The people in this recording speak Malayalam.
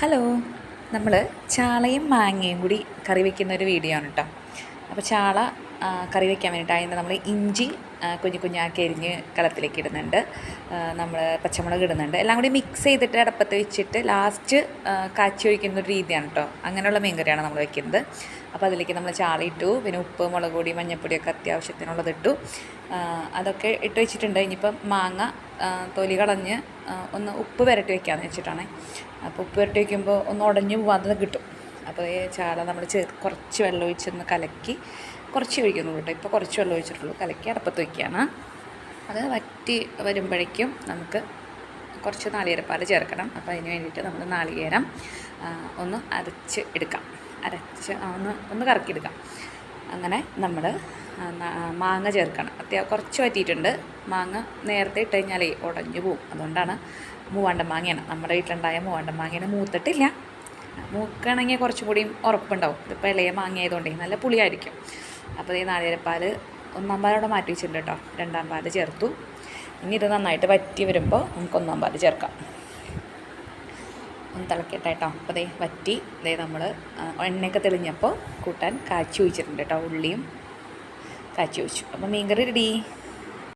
ഹലോ. നമ്മൾ ചാളയും മാങ്ങയും കൂടി കറി വെക്കുന്ന ഒരു വീഡിയോ ആണ് കേട്ടോ അപ്പോൾ ചാള കറി വയ്ക്കാൻ വേണ്ടിയിട്ട് അതിന് നമ്മൾ ഇഞ്ചി കുഞ്ഞു കുഞ്ഞാക്കി അരിഞ്ഞ് കലത്തിലേക്ക് ഇടുന്നുണ്ട്. നമ്മൾ പച്ചമുളക് ഇടുന്നുണ്ട്. എല്ലാം കൂടി മിക്സ് ചെയ്തിട്ട് അടപ്പത്ത് വെച്ചിട്ട് ലാസ്റ്റ് കാച്ചി ഒഴിക്കുന്ന ഒരു രീതിയാണ് കേട്ടോ അങ്ങനെയുള്ള മീൻകറിയാണ് നമ്മൾ വെക്കുന്നത്. അപ്പോൾ അതിലേക്ക് നമ്മൾ ചാളിയിട്ടു പിന്നെ ഉപ്പ് മുളക് പൊടി മഞ്ഞൾപ്പൊടിയൊക്കെ അത്യാവശ്യത്തിനുള്ളത് ഇട്ടു. അതൊക്കെ ഇട്ട് വെച്ചിട്ടുണ്ട്. ഇനിയിപ്പം മാങ്ങ തൊലി കളഞ്ഞ് ഒന്ന് ഉപ്പ് പുരട്ടി വെക്കാമെന്ന് വെച്ചിട്ടാണ്. അപ്പോൾ ഉപ്പ് പുരട്ടി വയ്ക്കുമ്പോൾ ഒന്ന് ഉടഞ്ഞു പോകാതെ കിട്ടും. അപ്പോൾ ചാള നമ്മൾ ചേ കുറച്ച് വെള്ളം ഒഴിച്ചൊന്ന് കലക്കി കുറച്ച് ഒഴിക്കുന്നുള്ളൂ കേട്ടോ. ഇപ്പോൾ കുറച്ച് വെള്ളം ഒഴിച്ചിട്ടുള്ളൂ. കലക്കി അടപ്പത്ത് വയ്ക്കുകയാണ് അത് വറ്റി വരുമ്പോഴേക്കും നമുക്ക് കുറച്ച് നാളികേരപ്പാൽ ചേർക്കണം. അപ്പോൾ അതിന് വേണ്ടിയിട്ട് നമ്മൾ നാളികേരം ഒന്ന് അരച്ച് എടുക്കാം. അരച്ച് ഒന്ന് ഒന്ന് കറക്കിയെടുക്കാം. അങ്ങനെ നമ്മൾ മാങ്ങ ചേർക്കണം. അത്യാവശ്യം കുറച്ച് വറ്റിയിട്ടുണ്ട്. മാങ്ങ നേരത്തെ ഇട്ട് കഴിഞ്ഞാൽ ഉടഞ്ഞു പോവും. അതുകൊണ്ടാണ് മൂവാണ്ട മാങ്ങയാണ്. നമ്മുടെ വീട്ടിലുണ്ടായ മൂവാണ്ട മാങ്ങയാണ് മൂത്തിട്ടില്ല. മൂക്കണമെങ്കിൽ കുറച്ചും കൂടിയും ഉറപ്പുണ്ടാവും. ഇതിപ്പോൾ ഇളയ മാങ്ങ ആയതുകൊണ്ടേ നല്ല പുളിയായിരിക്കും. അപ്പോൾ ഈ നാളികേരപ്പാൽ ഒന്നാം പാലോടെ മാറ്റി വെച്ചിട്ടുണ്ട് കേട്ടോ. രണ്ടാം പാൽ ചേർത്തു. ഇനി ഇത് നന്നായിട്ട് വറ്റി വരുമ്പോൾ നമുക്ക് ഒന്നാം പാൽ ചേർക്കാം. ഒന്ന് തിളക്കട്ടെ കേട്ടോ. അപ്പോൾ ദേ വറ്റി ദേ നമ്മൾ എണ്ണയൊക്കെ തെളിഞ്ഞപ്പോൾ കൂട്ടാൻ കാച്ചി ഒഴിച്ചിട്ടുണ്ട് കേട്ടോ ഉള്ളിയും കാച്ചി ഒഴിച്ചു. അപ്പോൾ മീൻകറി റെഡി